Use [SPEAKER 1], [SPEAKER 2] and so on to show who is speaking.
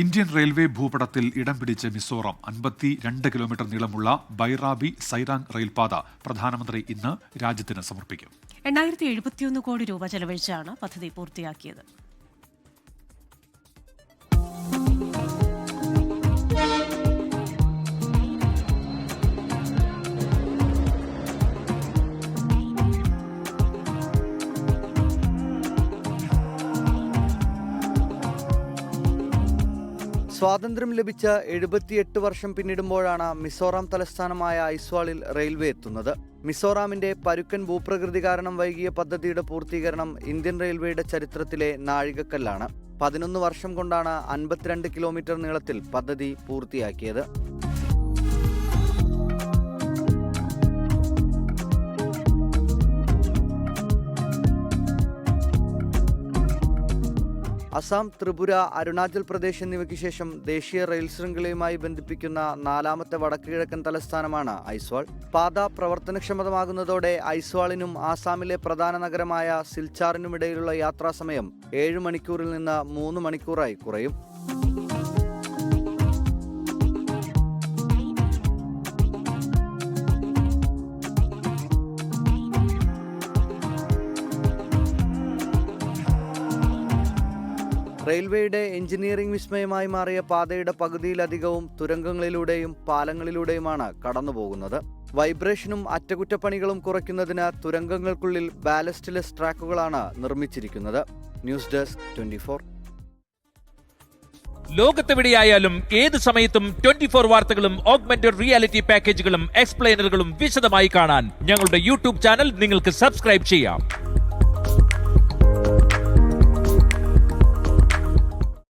[SPEAKER 1] Indian railway ഭൂപടത്തിൽ ഇടം പിടിച്ച മിസോറാം അൻപത്തി രണ്ട് കിലോമീറ്റർ നീളമുള്ള ബൈറാബി സൈറാങ് റെയിൽപാത പ്രധാനമന്ത്രി ഇന്ന് രാജ്യത്തിന് സമർപ്പിക്കും.
[SPEAKER 2] എണ്ണായിരത്തി എഴുപത്തിയൊന്ന് കോടി രൂപ ചെലവഴിച്ചാണ് പദ്ധതി പൂർത്തിയാക്കിയത്.
[SPEAKER 3] സ്വാതന്ത്ര്യം ലഭിച്ച എഴുപത്തിയെട്ട് വർഷം പിന്നിടുമ്പോഴാണ് മിസോറാം തലസ്ഥാനമായ ഐസ്വാളിൽ റെയിൽവേ എത്തുന്നത്. മിസോറാമിന്റെ പരുക്കൻ ഭൂപ്രകൃതി കാരണം വൈകിയ പദ്ധതിയുടെ പൂർത്തീകരണം ഇന്ത്യൻ റെയിൽവേയുടെ ചരിത്രത്തിലെ നാഴികക്കല്ലാണ്. പതിനൊന്ന് വർഷം കൊണ്ടാണ് അൻപത്തിരണ്ട് കിലോമീറ്റർ നീളത്തിൽ പദ്ധതി പൂർത്തിയാക്കിയത്. അസം ത്രിപുര അരുണാചൽ പ്രദേശ് എന്നിവയ്ക്ക് ശേഷം ദേശീയ റെയിൽ ശൃംഖലയുമായി ബന്ധിപ്പിക്കുന്ന നാലാമത്തെ വടക്കുകിഴക്കൻ തലസ്ഥാനമാണ് ഐസ്വാൾ. പാത പ്രവർത്തനക്ഷമതമാകുന്നതോടെ ഐസ്വാളിനും ആസാമിലെ പ്രധാന നഗരമായ സിൽച്ചാറിനുമിടയിലുള്ള യാത്രാസമയം ഏഴ് മണിക്കൂറിൽ നിന്ന് മൂന്ന് മണിക്കൂറായി കുറയും. റെയിൽവേയുടെ എഞ്ചിനീയറിംഗ് വിസ്മയമായി മാറിയ പാതയുടെ പകുതിയിലധികവും തുരങ്കങ്ങളിലൂടെയും പാലങ്ങളിലൂടെയുമാണ് കടന്നുപോകുന്നത്. വൈബ്രേഷനും അറ്റകുറ്റപ്പണികളും കുറയ്ക്കുന്നതിന് തുരങ്കങ്ങൾക്കുള്ളിൽ ബാലസ്റ്റ്ലെസ് ട്രാക്കുകളാണ് നിർമ്മിച്ചിരിക്കുന്നത്. News desk twenty four.
[SPEAKER 4] ലോകത്തെവിടെയായാലും ഏത് സമയത്തും ട്വന്റി ഫോർ വാർത്തകളും ഓഗ്മെന്റഡ് റിയാലിറ്റി പാക്കേജുകളും എക്സ്പ്ലെയിനറുകളും വിശദമായി കാണാൻ ഞങ്ങളുടെ യൂട്യൂബ് ചാനൽ നിങ്ങൾക്ക് സബ്സ്ക്രൈബ് ചെയ്യാം.